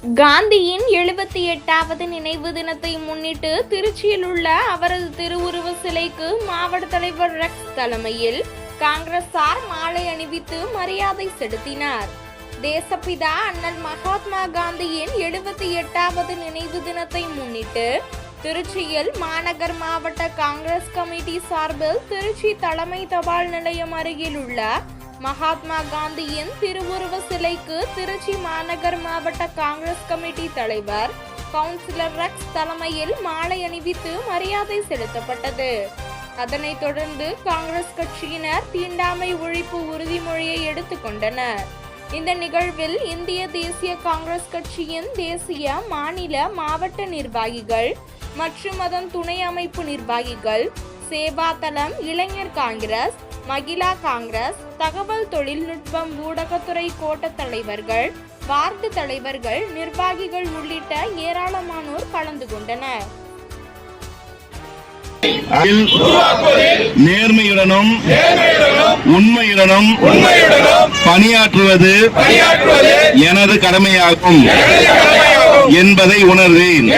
காந்தியின் எழுபத்தி எட்டாவது நினைவு தினத்தை முன்னிட்டு திருச்சியில் உள்ள அவரது திருவுருவ சிலைக்கு மாவட்ட தலைவர் ரெக்ஸ் தலைமையில் காங்கிரசார் மாலை அணிவித்து மரியாதை செலுத்தினார். தேசப்பிதா அண்ணல் மகாத்மா காந்தியின் எழுபத்தி எட்டாவது நினைவு தினத்தை முன்னிட்டு திருச்சியில் மாநகர் மாவட்ட காங்கிரஸ் கமிட்டி சார்பில் திருச்சி தலைமை தபால் நிலையம் அருகில் உள்ள மகாத்மா காந்தியின் திருவுருவ சிலைக்கு திருச்சி மாநகர் மாவட்ட காங்கிரஸ் கமிட்டி தலைவர் கவுன்சிலர் ரக்ஸ் தலைமையில் மாலை அணிவித்து மரியாதை செலுத்தப்பட்டது. அதனைத் தொடர்ந்து காங்கிரஸ் கட்சியினர் தீண்டாமை ஒழிப்பு உறுதிமொழியை எடுத்துக்கொண்டனர் இந்த நிகழ்வில் இந்திய தேசிய காங்கிரஸ் கட்சியின் தேசிய மாநில மாவட்ட நிர்வாகிகள் மற்றும் அதன் துணை அமைப்பு நிர்வாகிகள் சேவாதளம் இளைஞர் காங்கிரஸ் மகிழா காங்கிரஸ் தகவல் தொழில்நுட்பம் ஊடகத்துறை கோட்ட தலைவர்கள் வார்டு தலைவர்கள் நிர்வாகிகள் உள்ளிட்ட ஏராளமானோர் கலந்து கொண்டனர். நேர்மையுடனும் உண்மையுடனும் பணியாற்றுவது எனது கடமையாகும் என்பதை உணர்வேன்.